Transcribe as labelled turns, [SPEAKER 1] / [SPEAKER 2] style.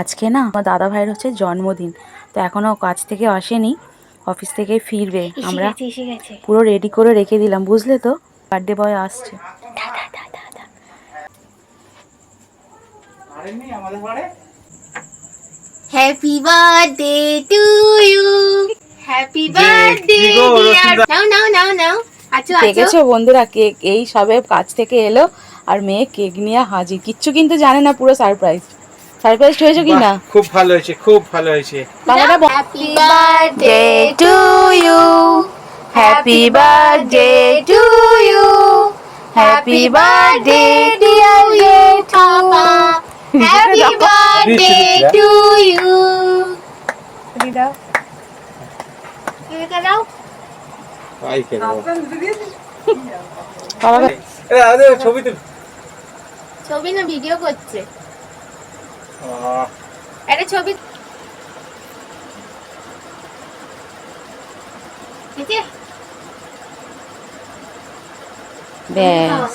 [SPEAKER 1] আজকে না আমার দাদা ভাইয়ের হচ্ছে জন্মদিন তো এখনও কাজ থেকে আসেনি অফিস থেকে ফিরবে। আমরা পুরো রেডি করে রেখে দিলাম বুঝলে তো? বার্থডে বয় আসছে।
[SPEAKER 2] Happy birthday to you happy birthday? নাও নাও নাও নাও। আচ্ছা
[SPEAKER 1] দেখেছ বন্ধুরা কেক এই সবে কাজ থেকে এলো আর মেয়ে কেক নিয়ে হাজির। কিচ্ছু কিন্তু জানে না পুরো সারপ্রাইজ সারপ্রাইজ হয়েছে কি না?
[SPEAKER 3] খুব ভালো হয়েছে খুব ভালো হয়েছে।
[SPEAKER 2] Happy birthday
[SPEAKER 1] to you. Happy birthday to you. Happy birthday dear
[SPEAKER 2] papa happy birthday to you দাও।
[SPEAKER 3] ছবি তো
[SPEAKER 2] ছবি না ভিডিও করছে। একটা ছবি এই যে,
[SPEAKER 1] ব্যাস।